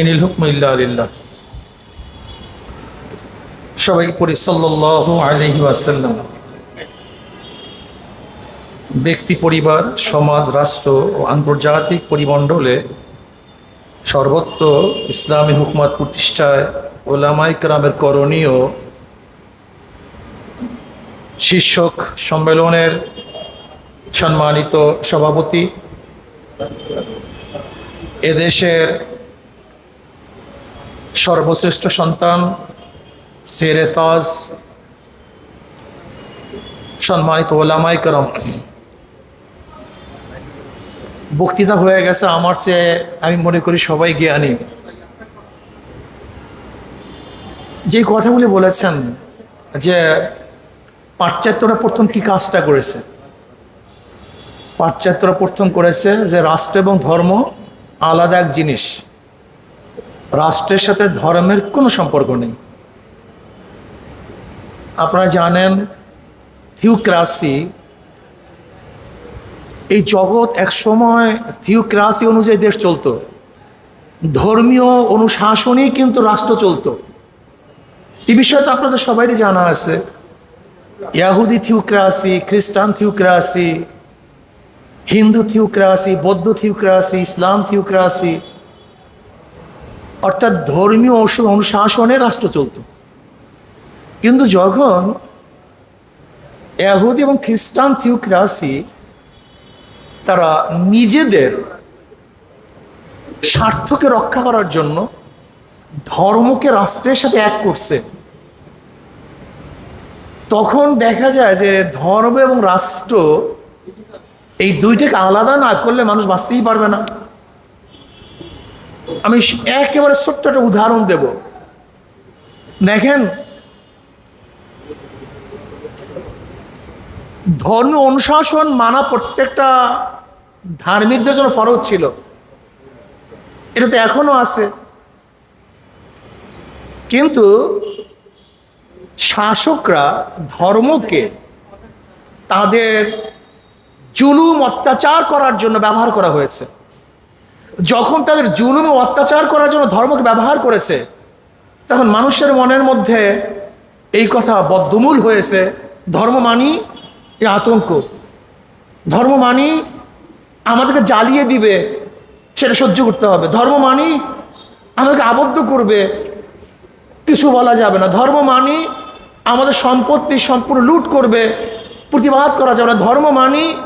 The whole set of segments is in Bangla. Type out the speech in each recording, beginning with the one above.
ইনিল হুকম ইল্লা আলিল্লাহ সবাই পড়ি, সাল্লাল্লাহু আলাইহি ওয়াসাল্লাম। ব্যক্তি, পরিবার, সমাজ, রাষ্ট্র ও আন্তর্জাতিক পরিমণ্ডলে সর্বত্র ইসলামী হুকমত প্রতিষ্ঠায় ওলামাই কেরামের করণীয় শীর্ষক সম্মেলনের সম্মানিত সভাপতি। এদেশের সর্বশ্রেষ্ঠ সন্তান, সেরে তাজ, সম্মানিত ওলামাই করম। বক্তৃতা হয়ে গেছে আমার চেয়ে, আমি মনে করি সবাই জ্ঞানী। যে কথাগুলি বলেছেন যে পাশ্চাত্যরা প্রথম কি কাজটা করেছে? পাশ্চাত্যরা প্রথম করেছে যে রাষ্ট্র এবং ধর্ম আলাদা এক জিনিস। রাষ্ট্রের সাথে ধর্মের কোনো সম্পর্ক নেই। আপনারা জানেন, থিওক্রাসি এই জগৎ এক সময় থিওক্রাসি অনুযায়ী দেশ চলতো। ধর্মীয় অনুশাসনই কিন্তু রাষ্ট্র চলতো। এই বিষয়ে তো আপনাদের সবাইই জানা আছে। ইয়াহুদি থিওক্রাসি, খ্রিস্টান থিওক্রাসি, হিন্দু থিওক্রাসি, বৌদ্ধ থিওক্রাসি, ইসলাম থিওক্রাসি অর্থাৎ ধর্মীয় অনু- অনুশাসনে রাষ্ট্র চলত। কিন্তু যখন এহুদি এবং খ্রিস্টান থিওক্রাসি তারা নিজেদের স্বার্থকে রক্ষা করার জন্য ধর্মকে রাষ্ট্রের সাথে এক করছে, তখন দেখা যায় যে ধর্ম এবং রাষ্ট্র এই দুইটাকে আলাদা না করলে মানুষ বাঁচতেই পারবে না। আমি একেবারে ছোট্ট একটা উদাহরণ দেব। দেখেন ধর্ম অনুশাসন মানা প্রত্যেকটা ধার্মিকদের জন্য ফরজ ছিল। এটা তো এখনও আছে। কিন্তু শাসকরা ধর্মকে তাদের জুলুম, অত্যাচার করার জন্য ব্যবহার করা হয়েছে। যখন তাদের জুলুম অত্যাচার করার জন্য ধর্মকে ব্যবহার করেছে, তখন মানুষের মনের মধ্যে এই কথা বদ্ধমূল হয়েছে, ধর্ম মানি এই আতঙ্ক। ধর্ম মানি আমাদেরকে জ্বালিয়ে দিবে, সেটা সহ্য করতে হবে। ধর্ম মানি আমাদেরকে আবদ্ধ করবে, কিছু বলা যাবে না। ধর্ম মানি আমাদের সম্পত্তি সম্পূর্ণ লুট করবে, প্রতিবাদ করা যাবে না। ধর্ম মানি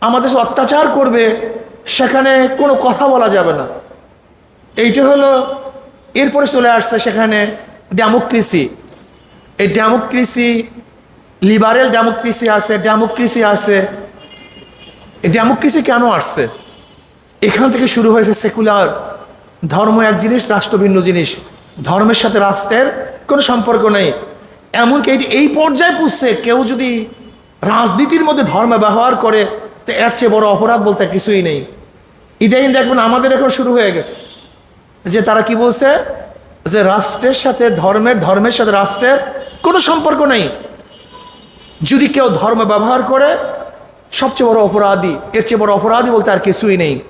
আমাদের অত্যাচার করবে সেখানে কোনো কথা বলা যাবে না। এইটা হলো, এরপরে চলে আসছে সেখানে ডেমোক্রেসি এই ডেমোক্রেসি লিবারেল ডেমোক্রেসি আছে ডেমোক্রেসি আছে। এই ডেমোক্রেসি কেন আসছে? এখান থেকে শুরু হয়েছে সেকুলার ধর্ম, এক জিনিস, রাষ্ট্র ভিন্ন জিনিস। ধর্মের সাথে রাষ্ট্রের কোনো সম্পর্ক নেই। এমনকি এই পর্যায়ে পুষছে, কেউ যদি রাজনীতির মধ্যে ধর্ম ব্যবহার করে তো এর চেয়ে বড় অপরাধ বলতে কিছুই নেই। ইদাইন দেখবেন আমাদের এখন শুরু হয়ে গেছে। যে তারা কি বলছে? যে রাষ্ট্রের সাথে ধর্মের ধর্মের সাথে রাষ্ট্রের কোনো সম্পর্ক নেই। যদি কেউ ধর্ম ব্যবহার করে, সবচেয়ে বড় অপরাধী, এর চেয়ে বড় অপরাধী বলতে আর কিছুই নেই।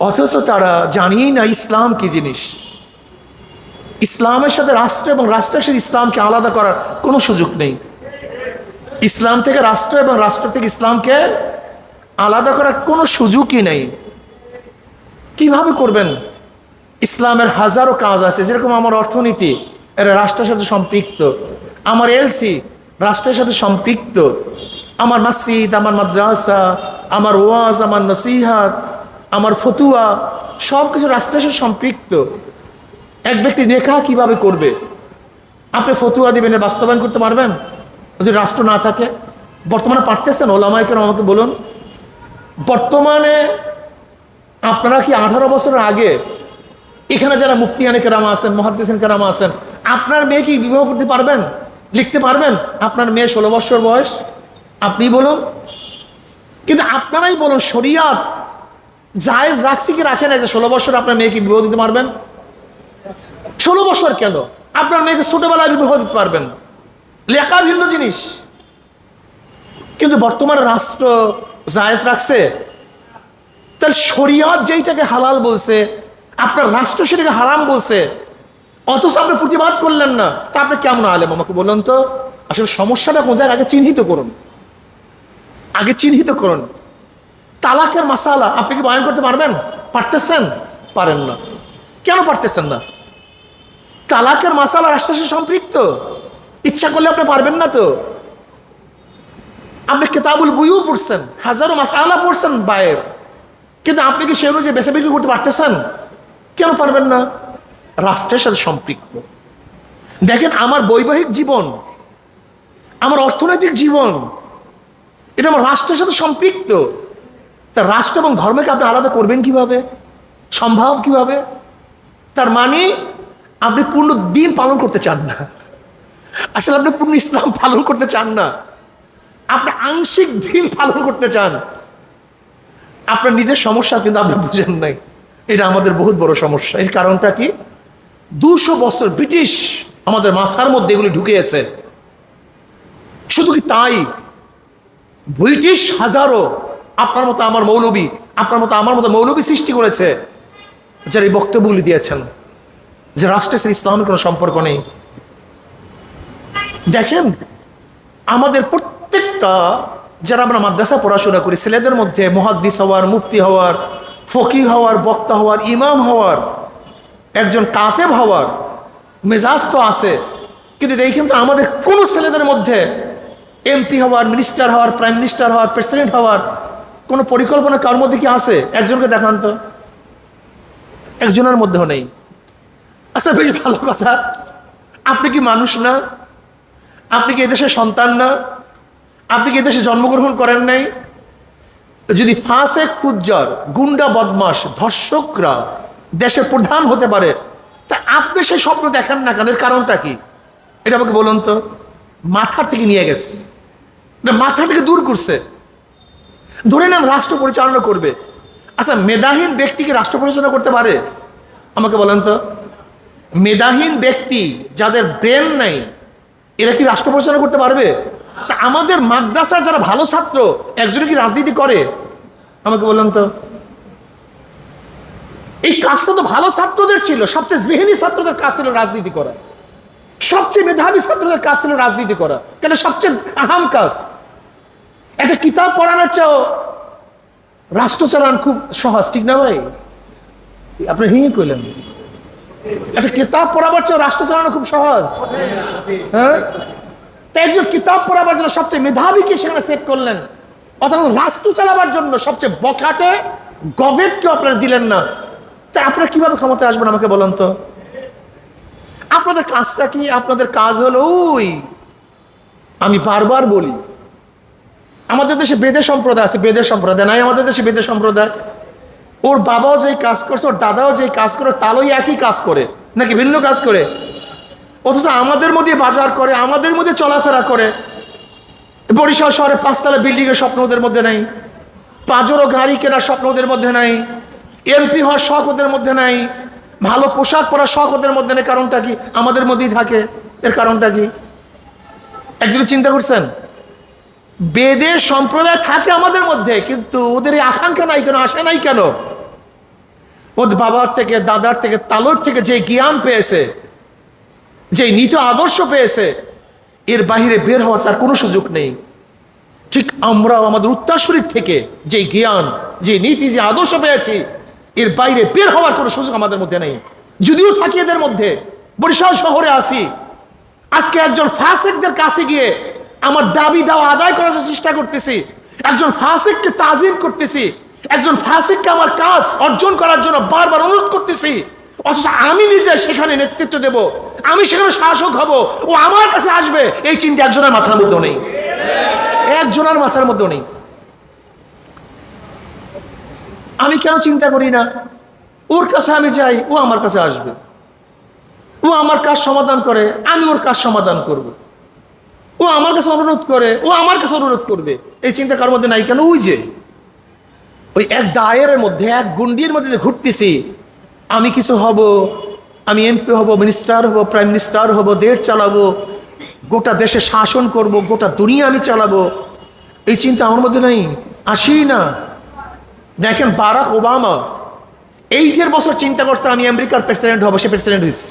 অথচ তারা জানিই না ইসলাম কি জিনিস। ইসলামের সাথে রাষ্ট্র এবং রাষ্ট্রের সাথে ইসলামকে আলাদা করার কোনো সুযোগ নেই। ইসলাম থেকে রাষ্ট্র এবং রাষ্ট্র থেকে ইসলামকে আলাদা করার কোনো সুযোগই নেই। কীভাবে করবেন? ইসলামের হাজারো কাজ আছে, যেরকম আমার অর্থনীতি, এরা রাষ্ট্রের সাথে সম্পৃক্ত। আমার এলসি, রাষ্ট্রের সাথে সম্পৃক্ত। আমার মসজিদ, আমার মাদ্রাসা, আমার ওয়াজ, আমার নসিহাত, আমার ফতুয়া সব কিছু রাষ্ট্রের সাথে সম্পৃক্ত। এক ব্যক্তি নেখা কীভাবে করবে? আপনি ফতুয়া দিবেন বাস্তবায়ন করতে পারবেন? যদি রাষ্ট্র না থাকে, বর্তমানে পারতেছেন ওলামাই কেন আমাকে বলুন। বর্তমানে আপনারা কি আঠারো বছরের আগে এখানে যারা মুফতিয়ানি কেরামা আছেন, মহাদ্দেসিন কেরামা আছেন, আপনার মেয়ে কি বিবাহ করতে পারবেন? লিখতে পারবেন? আপনার মেয়ে ষোলো বছর বয়স। আপনি বলুন। কিন্তু আপনারাই বলুন, শরিয়াত জায়েজ রাখছি কি রাখে না যে ষোলো বছর আপনার মেয়েকে বিবাহ দিতে পারবেন? ষোলো বছর কেন? আপনার মেয়েকে ছোটবেলায় বিবাহ দিতে পারবেন লেখা ভিন্ন জিনিস। কিন্তু বর্তমানে রাষ্ট্র জায়েজ রাখছে। তাহলে শরিয়ত যেইটাকে হালাল বলছে, আপনার রাষ্ট্র সেটাকে হারাম বলছে, অথচ আপনি প্রতিবাদ করলেন না, তা আপনি কেমন আলেম আমাকে বলুন তো? আসলে সমস্যাটা কোন আগে চিহ্নিত করুন। আগে চিহ্নিত করুন। তালাকের মাসালা, আপনি কি বয়ান করতে পারবেন? পারতেছেন? পারেন না। কেন পারতেছেন না? তালাকের মাসালা রাষ্ট্রের সম্পৃক্ত। ইচ্ছা করলে আপনি পারবেন না তো। আপনি কেতাবুল বইও পড়ছেন, হাজারো মাসালা পড়ছেন বায়ের কিন্তু আপনি কি সে অনুযায়ী বেচা বিক্রি করতে পারতেছেন? কেন পারবেন না? রাষ্ট্রের সাথে সম্পৃক্ত। দেখেন, আমার বৈবাহিক জীবন, আমার অর্থনৈতিক জীবন, এটা আমার রাষ্ট্রের সাথে সম্পৃক্ত। তা রাষ্ট্র এবং ধর্মকে আপনি আলাদা করবেন কীভাবে? সম্ভব কীভাবে? তার মানে আপনি পূর্ণ দিন পালন করতে চান না। আসলে আপনি পূর্ণ ইসলাম পালন করতে চান না। আপনি আংশিক দিন পালন করতে চান। আপনার নিজের সমস্যা কিন্তু আপনি বুঝেন নাই। এটা আমাদের বহুত বড় সমস্যা। এর কারণটা কি? দুশো বছর ব্রিটিশ আমাদের মাথার মধ্যে এগুলি ঢুকিয়েছে। শুধু কি তাই? ব্রিটিশ হাজারো আপনার মতো আমার মৌলবী, আপনার মতো আমার মতো মৌলবী সৃষ্টি করেছে, যারা এই বক্তব্যগুলি দিয়েছেন, যে রাষ্ট্রের সাথে ইসলামের কোনো সম্পর্ক নেই। দেখেন, আমাদের প্রত্যেকটা যারা আমরা মাদ্রাসা পড়াশোনা করি, ছেলেদের মধ্যে মহাদ্দিস হওয়ার, মুফতি হওয়ার ফকি হওয়ার, বক্তা হওয়ার, ইমাম হওয়ার, একজন কাতেব হওয়ার মেজাজ তো আছে। কিন্তু দেখেন তো আমাদের কোনো ছেলেদের মধ্যে এমপি হওয়ার মিনিস্টার হওয়ার প্রাইম মিনিস্টার হওয়ার প্রেসিডেন্ট হওয়ার কোনো পরিকল্পনা কার মধ্যে কি আছে? একজনকে দেখান তো। একজনের মধ্যেও নেই। আচ্ছা বেশ ভালো কথা। আপনি কি মানুষ না? আপনি কি এদেশের সন্তান না? আপনি কি দেশে জন্মগ্রহণ করেন নাই? যদি ফাঁসেক, ফুজ্জার, গুন্ডা বদমাস ধর্ষকরা দেশের প্রধান হতে পারে, তা আপনি সেই স্বপ্ন দেখেন না কেন? এর কারণটা কি? এটা আমাকে বলুন তো। মাথার থেকে নিয়ে গেছে। এটা মাথা থেকে দূর করছে। ধরে নাম রাষ্ট্র পরিচালনা করবে। আচ্ছা মেধাহীন ব্যক্তি কি রাষ্ট্র পরিচালনা করতে পারে? আমাকে বলেন তো। মেধাহীন ব্যক্তি যাদের ব্রেন নাই, এরা কি রাষ্ট্র পরিচালনা করতে পারবে? তা আমাদের মাদ্রাসার যারা ভালো ছাত্র, একজনে কি রাজনীতি করে? আমাকে বললেন তো। এই কাজটা তো ভালো ছাত্রদের ছিল, সবচেয়ে জেহেনি ছাত্রদের কাজ ছিল রাজনীতি করা। সবচেয়ে মেধাবী ছাত্রদের কাজ ছিল রাজনীতি করা। কেন সবচেয়ে আহাম কাজ? একটা কিতাব পড়ানোর চেয়েও রাষ্ট্র চালান খুব সহজ, ঠিক না ভাই? আপনি হিঙে কইলেন একটা কিতাব পড়াবার চেয়েও রাষ্ট্র চালানো খুব সহজ। হ্যাঁ? তাই একজন কিতাব পড়াবার জন্য সবচেয়ে মেধাবীকে সেখানে সেট করলেন? অর্থাৎ রাষ্ট্র চালাবার জন্য সবচেয়ে বখাটে গভেটকে আপনারা দিলেন না। তাই আপনারা কীভাবে ক্ষমতায় আসবেন আমাকে বলেন তো? আপনাদের কাজটা কি? আপনাদের কাজ হলো ওই, আমি বারবার বলি, আমাদের দেশে বেদে সম্প্রদায় আছে বেদের সম্প্রদায় নাই আমাদের দেশে বেদে সম্প্রদায়। ওর বাবাও যেই কাজ করছে, ওর দাদাও যেই কাজ করে, তালই একই কাজ করে, নাকি ভিন্ন কাজ করে? অথচ আমাদের মধ্যে বাজার করে, আমাদের মধ্যে চলাফেরা করে। বরিশাল শহরে পাঁচতলা বিল্ডিংয়ের স্বপ্ন ওদের মধ্যে নাই। পাঁচরো গাড়ি কেনার স্বপ্ন ওদের মধ্যে নাই। এমপি হওয়ার শখ ওদের মধ্যে নাই। ভালো পোশাক পরার শখ ওদের মধ্যে নেই। কারণটা কি? আমাদের মধ্যেই থাকে। এর কারণটা কি? একদিন চিন্তা করছেন? বেদে সম্প্রদায় থাকে আমাদের মধ্যে, কিন্তু ওদের এই আকাঙ্ক্ষা নাই কেন? আসে নাই কেন? ওদের বাবার থেকে, দাদার থেকে, তালোর থেকে যে জ্ঞান পেয়েছে যে নীত আদর্শ পেয়েছে, এর বাহিরে বের হওয়ার তার কোনো সুযোগ নেই। ঠিক আমরাও আমাদের উত্তরসূরির থেকে যে জ্ঞান, যে নীতি, যে আদর্শ পেয়েছি, এর বাইরে বের হওয়ার কোনো সুযোগ আমাদের মধ্যে নেই। যদিও থাকি এদের মধ্যে, বরিশাল শহরে আসি আজকে একজন ফাসেকদের কাছে গিয়ে আমার দাবি দাওয়া আদায় করার চেষ্টা করতেছি, একজন ফাসিককে তাজিম করতেছি, একজন ফাসিককে আমার কাজ অর্জন করার জন্য বারবার অনুরোধ করতেছি অথচ আমি নিজে সেখানে নেতৃত্ব দেব। আমি সেখানে শাসক হব। ও আমার কাছে আসবে। এই চিন্তা একজনের মাথার মধ্যে নেই। একজনের মাথার মধ্যে নেই। আমি কেন চিন্তা করি না? ওর কাছে আমি যাই, ও আমার কাছে আসবে। ও আমার কাজ সমাধান করে, আমি ওর কাজ সমাধান করব। ও আমার কাছে অনুরোধ করে, ও আমার কাছে অনুরোধ করবে। এই চিন্তা কার মধ্যে নাই কেন? ওই যে, ওই এক দায়ের মধ্যে, এক গুন্ডির মধ্যে যে ঘুরতেছি আমি কিছু হব, আমি এমপি হব মিনিস্টার হব প্রাইম মিনিস্টার হব, দেশ চালাবো, গোটা দেশে শাসন করব, গোটা দুনিয়া আমি চালাবো। এই চিন্তা আমার মধ্যে নাই আসি না। দেখেন বারাক ওবামা, এইটের বছর চিন্তা করছে আমি আমেরিকার প্রেসিডেন্ট হব, সে প্রেসিডেন্ট হয়েছে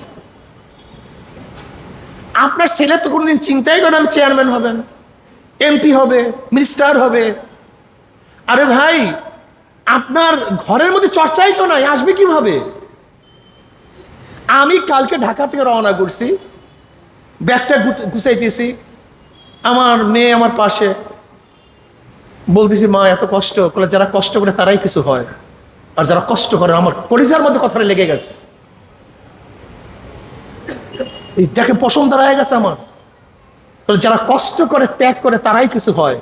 আপনার ছেলে তো কোনোদিন চিন্তাই করেন আমি চেয়ারম্যান হবেন এমপি হবে মিনিস্টার হবে। আরে ভাই, আপনার ঘরের মধ্যে চর্চাই তো নাই, আসবে কীভাবে? আমি কালকে ঢাকা থেকে রওনা করছি, ব্যাগটা গুছ- গুছাইতেছি, আমার মেয়ে আমার পাশে, বলতেছি, মা, এত কষ্ট। বলে যারা কষ্ট করে তারাই কিছু হয়। আর যারা কষ্ট করে, আমার পরিচার মধ্যে কথাটা লেগে গেছে। এই দেখে পশম দাঁড়ায় গেছে আমার। যারা কষ্ট করে, ত্যাগ করে, তারাই কিছু হয়।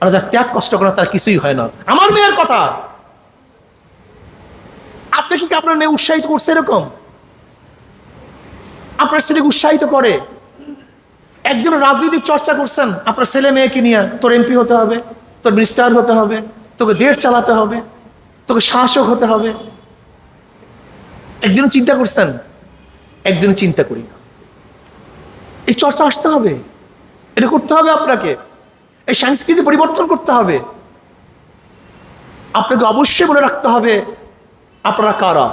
আর যারা ত্যাগ, কষ্ট করে, তারা কিছুই হয় না। আমার মেয়ের কথা। আপনি কি আপনার মেয়ে উৎসাহিত করছে এরকম? আপনার ছেলেকে উৎসাহিত করে। একজন রাজনৈতিক চর্চা করছেন, আপনার ছেলে মেয়েকে নিয়ে তোর এমপি হতে হবে, তোর মিনিস্টার হতে হবে, তোকে দেশ চালাতে হবে, তোকে শাসক হতে হবে। একদিনও চিন্তা করছেন, একদিনও চিন্তা করি না। এই চর্চা আসতে হবে, এটা করতে হবে আপনাকে, এই সংস্কৃতি পরিবর্তন করতে হবে। আপনাকে অবশ্যই বলে রাখতে হবে, আপনারা কারা?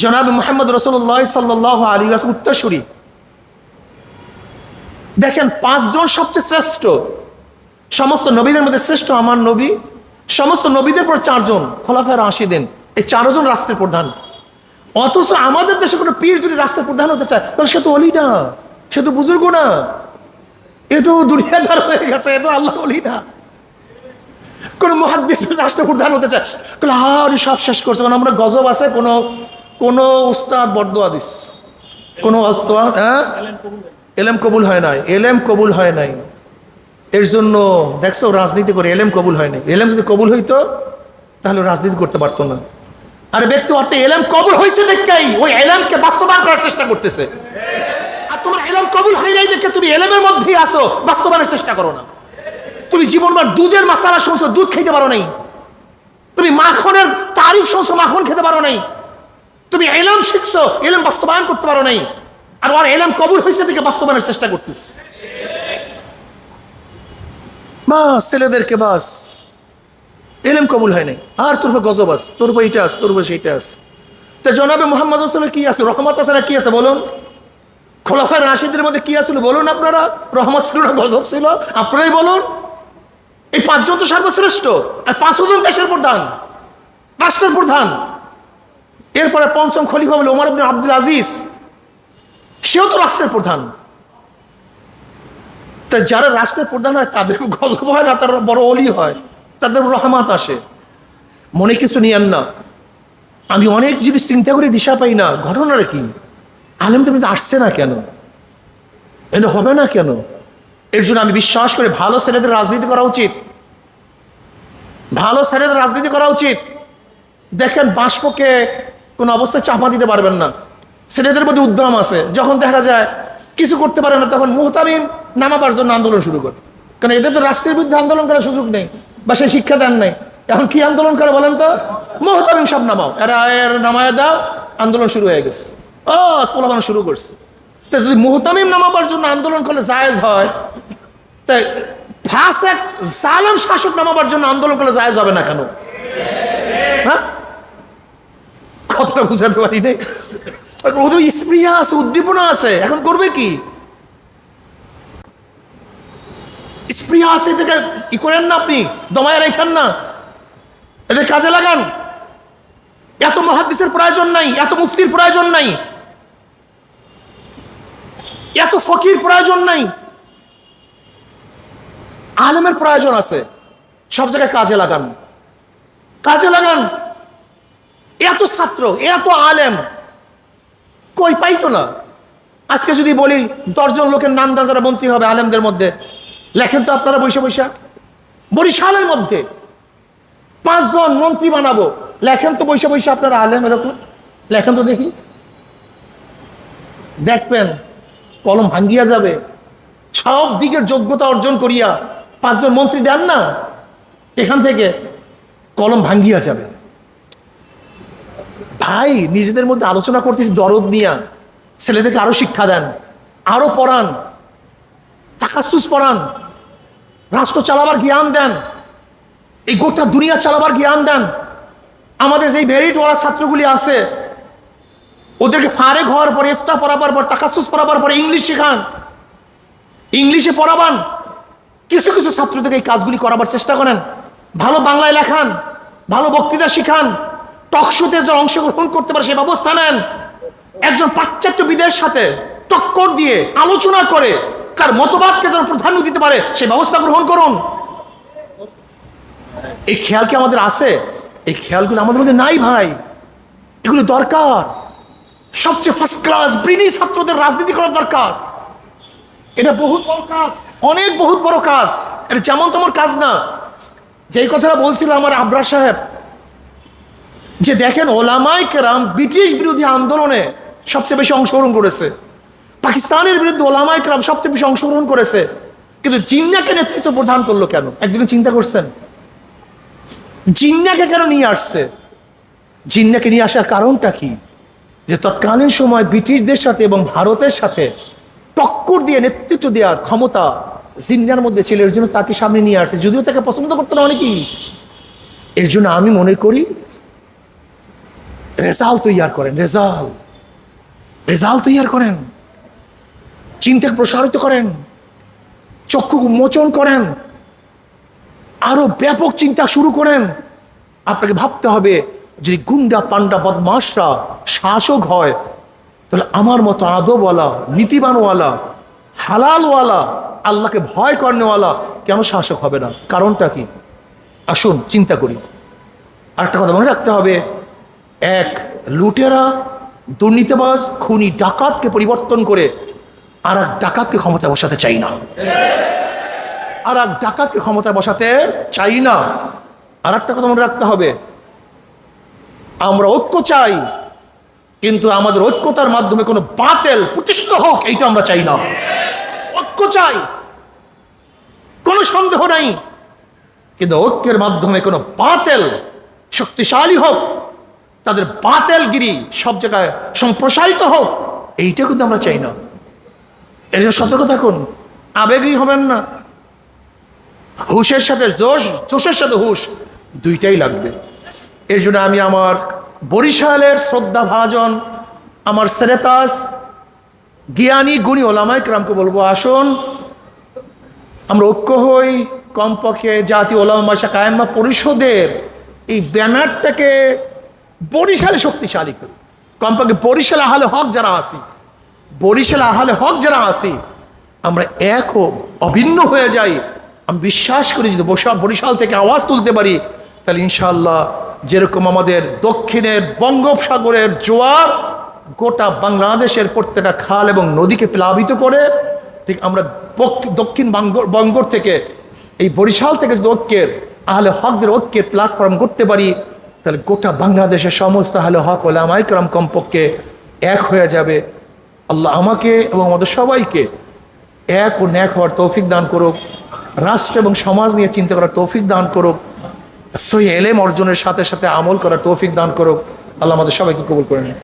জনাব মোহাম্মদ রসুল্লাহ সাল্লাহ আলী আসম উত্তরসূরি। দেখেন, পাঁচজন সবচেয়ে শ্রেষ্ঠ। সমস্ত নবীদের মধ্যে শ্রেষ্ঠ আমার নবী, সমস্ত নবীদের পর চারজন, খোলাফায় রাশিদিন। এই চারজন রাষ্ট্রের প্রধান। অথচ আমাদের দেশে কোনো পীর যদি রাষ্ট্রের প্রধান হতে চায়, তাহলে সে তো অলি না, সে তো বুজুর্গ না। এ তো দুনিয়াদার হয়ে গেছে, এ তো আল্লাহ অলি না। কোন মহাদ্দেশ রাষ্ট্র প্রধান হতে চায় আরে, সব শেষ করছে কারণ আমরা গজব আছে, কোনো কোনো উস্তাদ বরদোয়া দিস। কোনো অস্তোয়া হ্যাঁ? এলেম কবুল হয় নাই, এলেম কবুল হয় নাই। এর জন্য, দেখছ, রাজনীতি করে এলেম কবুল হয় নাই। এলেম যদি কবুল হইতো, তাহলে রাজনীতি করতে পারতো না। আরে ব্যক্তি অর্থে এলেম কবুল হয়েছে দেখেই, ওই এলেমকে বাস্তবায়ন করার চেষ্টা করতেছে। আর তোমার এলেম কবুল হয় নাই দেখে তুমি এলেমের মধ্যেই আসো বাস্তবায়নের চেষ্টা করো না। তুমি জীবনভর দুধের মাসালা শুনছো, দুধ খেতে পারো নাই। তুমি মাখনের তারিফ শুনছো, মাখন খেতে পারো নাই। তুমি এলাম শিখছো, এলাম বাস্তবায়ন করতে পারো নাই। আর ওর এলাম কবুল হয়েছে থেকে বাস্তবায়নের চেষ্টা করতেছে। বাস ছেলেদেরকে বাস। এলেম কবুল হয় নাই। আর তোর গজব আস তোর এইটা আস তোর সেইটা আস তা জনাবে মোহাম্মদ হোসেন কি আছে? রহমত আছে কি আছে বলুন? খোলাফার রাশিদের মধ্যে কি আসলে বলুন আপনারা? রহমত ছিল না, গজব ছিল? আপনারাই বলুন। এই পাঁচজন তো সর্বশ্রেষ্ঠ। আর পাঁচজন দেশের প্রধান, রাষ্ট্রের প্রধান। এরপরে পঞ্চম খলিফা বলে ওমর আব্দুল আব্দুল আজিজ। সেও তো রাষ্ট্রের প্রধান। তা যারা রাষ্ট্রের প্রধান হয়, তাদের গল্প হয় না? তারা বড় অলি হয়। তাদের রহমাত আসে। মনে কিছু নিয়েন না। আমি অনেক জিনিস চিন্তা করে, দিশা পাই না। ঘটনাটা কি? আলেম তুমি আসছে না কেন? এটা হবে না কেন? এর জন্য আমি বিশ্বাস করি ভালো ছেলেদের রাজনীতি করা উচিত। ভালো ছেলেদের রাজনীতি করা উচিত। দেখেন বাষ্পকে কোনো অবস্থায় চাপা দিতে পারবেন না। ছেলেদের মধ্যে উদ্যম আছে। যখন দেখা যায় কিছু করতে পারে না, তখন মুহতামিম নামাবার জন্য আন্দোলন শুরু করে। কারণ এদের তো রাষ্ট্রের বিরুদ্ধে আন্দোলন করার সুযোগ নেই বা সেই শিক্ষা দেন নাই। এখন কি আন্দোলন করে বলেন তো? মোহতামিম সব নামাও। এরা নামায় দাও, আন্দোলন শুরু হয়ে গেছে। ও স্পলাবানো শুরু করছে। তো যদি মুহতামিম নামাবার জন্য আন্দোলন করলে জায়েজ হয় তাই এক শাসক নামাবার জন্য আন্দোলন করলে জায়েজ হবে না কেন? হ্যাঁ? কতটা বুঝাতে পারি নাই। ওদের স্প্রিয়া আছে, উদ্দীপনা আছে, এখন করবে কি? স্প্রিয়া আছে এদেরকে ই করেন না আপনি, দমায় রেখেন না। এদের কাজে লাগান। এত মহাদিসের প্রয়োজন নাই, এত মুফতির প্রয়োজন নাই। এত ফকির প্রয়োজন নাই। আলেমের প্রয়োজন আছে। সব জায়গায় কাজে লাগান। কাজে লাগান। এত ছাত্র এত আলেম। কই পাইতো না? আজকে যদি বলি, দশজন লোকের নাম দান যারা মন্ত্রী হবে আলেমদের মধ্যে, লেখেন তো আপনারা বৈশা বৈশা বরিশালের মধ্যে পাঁচজন মন্ত্রী বানাবো। লেখেন তো বৈশা বৈশা আপনারা আলেম এরকম। লেখেন তো দেখি। দেখবেন, কলম ভাঙ্গিয়া যাবে। সব দিকের যোগ্যতা অর্জন করিয়া পাঁচজন মন্ত্রী দেন না? এখান থেকে কলম ভাঙ্গিয়া যাবে। ভাই, নিজেদের মধ্যে আলোচনা করতেছি, দরদ নিয়া। ছেলেদেরকে আরও শিক্ষা দেন, আরও পড়ান তাকাসুস পড়ান, রাষ্ট্র চালাবার জ্ঞান দেন, এই গোটা দুনিয়া চালাবার জ্ঞান দেন। আমাদের যেই মেরিটওয়ালা ছাত্রগুলি আছে, ওদেরকে ফারেক ঘর পরে ইফতা পড়াবার পর তাকাসুস পড়াবার পরে ইংলিশ শেখান। ইংলিশে পড়াবান। কিছু কিছু ছাত্রদের এই কাজগুলি করাবার চেষ্টা করেন। ভালো বাংলায় লেখান, ভালো বক্তৃতা শিখান। টকশোতে যে অংশগ্রহণ করতে পারে, সে ব্যবস্থা নেন। একজন পাশ্চাত্যবিদের সাথে টক্কর দিয়ে আলোচনা করে, তার মতবাদকে যেন প্রাধান্য দিতে পারে, সে ব্যবস্থা গ্রহণ করুন। এই খেয়াল কি আমাদের আছে? এই খেয়ালগুলো আমাদের মধ্যে নাই ভাই। এগুলো দরকার। সবচেয়ে ফার্স্ট ক্লাস ব্রিনি ছাত্রদের রাজনীতি করার দরকার। এটা বহুত বড় কাজ, অনেক বহুত বড় কাজ। এটা যেমন তেমন কাজ না। যেই কথাটা বলছিল আমার আবরা সাহেব যে দেখেন ওলামাই কেরাম ব্রিটিশ বিরোধী আন্দোলনে সবচেয়ে বেশি অংশগ্রহণ করেছে। পাকিস্তানের বিরুদ্ধে ওলামাই কেরাম সবচেয়ে বেশি অংশগ্রহণ করেছে। কিন্তু জিন্নাকে নেতৃত্ব প্রদান করল কেন? একদিন চিন্তা করছেন? জিন্নাকে কেন নিয়ে আসছে? জিন্নাকে নিয়ে আসার কারণটা কি? যে তৎকালীন সময় ব্রিটিশদের সাথে এবং ভারতের সাথে টক্কর দিয়ে নেতৃত্ব দেওয়ার ক্ষমতা জিন্নার মধ্যে ছিল, এর জন্য তাকে সামনে নিয়ে আসছে। যদিও তাকে পছন্দ করতো না অনেকেই। এর জন্য আমি মনে করি রেজাল তৈয়ার করেন রেজাল রেজাল তৈয়ার করেন। চিন্তাকে প্রসারিত করেন। চক্ষু উন্মোচন করেন। আরও ব্যাপক চিন্তা শুরু করেন। আপনাকে ভাবতে হবে, যদি গুন্ডা পান্ডা বদমাসরা শাসক হয়, তাহলে আমার মতো আদবওয়ালা, নীতিবানওয়ালা, হালালওয়ালা, আল্লাহকে ভয় করেনওয়ালা কেন শাসক হবে না? কারণটা কি? আসুন, চিন্তা করি। আরেকটা কথা মনে রাখতে হবে এক লুটেরা, দুর্নীতিবাজ, খুনি, ডাকাতকে পরিবর্তন করে আর এক ডাকাতকে ক্ষমতায় বসাতে চাই না। আর এক ডাকাতকে ক্ষমতায় বসাতে চাই না। আর একটা কথা মনে রাখতে হবে, আমরা ঐক্য চাই, কিন্তু আমাদের ঐক্যতার মাধ্যমে কোনো বাতেল, প্রতিষ্ঠিত হোক, এইটা আমরা চাই না। ঐক্য চাই, কোনো সন্দেহ নাই, কিন্তু ঐক্যের মাধ্যমে কোনো বাতেল, শক্তিশালী হোক তাদের বাতেলগিরি সব জায়গায় সম্প্রসারিত হোক এইটা কিন্তু আমরা চাই না। এর জন্য সতর্ক থাকুন। আবেগই হবেন না। হুশের সাথে জোশ, জোশের সাথে হুশ, দুইটাই লাগবে। এর জন্য আমি আমার বরিশালের শ্রদ্ধা ভাজন আমার সেরেতাস, জ্ঞানী গুণী ওলামায় ক্রামকে বলব, আসুন। আমরা ঐক্য হই, কমপক্ষে জাতীয় ওলামা কায়েমা পরিষদের এই ব্যানারটাকে বরিশালে শক্তিশালী করি কমপক্ষে বরিশাল আহলে হক যারা আসি বরিশাল আহলে হক যারা আসি আমরা এক ও অভিন্ন হয়ে যাই। আমি বিশ্বাস করি, যদি বসা বরিশাল থেকে আওয়াজ তুলতে পারি, তাহলে ইনশাল্লাহ যেরকম আমাদের দক্ষিণের বঙ্গোপসাগরের জোয়ার গোটা বাংলাদেশের প্রত্যেকটা খাল এবং নদীকে প্লাবিত করে, ঠিক আমরা দক্ষিণ বঙ্গ বঙ্গর থেকে এই বরিশাল থেকে যদি ঐক্যের, আহলে হকদের ঐক্যের প্ল্যাটফর্ম করতে পারি তাহলে গোটা বাংলাদেশের সমস্ত আহলে হক ক্রম কমপক্ষে এক হয়ে যাবে। আল্লাহ আমাকে এবং আমাদের সবাইকে এক ও ন্যাক হওয়ার তৌফিক দান করুক, রাষ্ট্র এবং সমাজ নিয়ে চিন্তা করার তৌফিক দান করুক, সহি এলেম অর্জনের সাথে সাথে আমল করার তৌফিক দান করুক। আল্লাহ আমাদের সবাইকে কবুল করে নিন